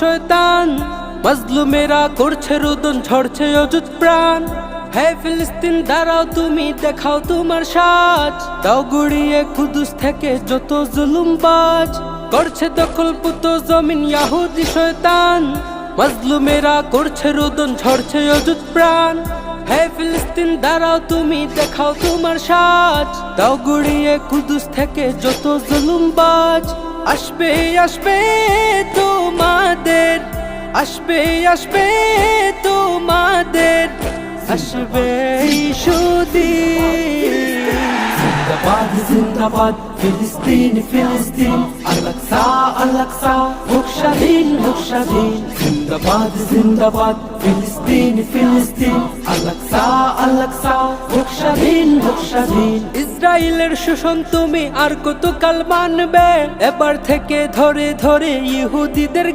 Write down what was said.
শয়তান, মাজলুমেরা করছে রোদন, ঝরছে অযুত প্রাণ। হে ফিলিস্তিন, দাঁড়াও, তুমি দেখাও তোমার সাজ। দাও গুড়িয়ে কুদুস থেকে যত জুলুমবাজ করছে দখল পুত জমিন ইয়াহুদি শয়তান, মাজলুমেরা করছে রোদন, ঝরছে অযুত প্রাণ। হে ফিলিস্তিন, দাঁড়াও, তুমি দেখাও তোমার সাজ। দাও গুড়িয়ে কুদুস থেকে যত জুলুমবাজ আসবে আসবে তোমাদের আসবে আসবে তোমাদের আসবে সুদিন জিন্দাবাদ, ফিলিস্তিন ফিলিস্তিন। আলাকসা আলাকসা হোক স্বাধীন জিন্দাবাদ জিন্দাবাদ, ফিলিস্তিন ফিলিস্তিন। আলাকসা আলাকসা হোক স্বাধীন ইসরায়েলের শোষণ তুমি আর কত কাল মানবে? এবার থেকে ধরে ধরে ইহুদিদের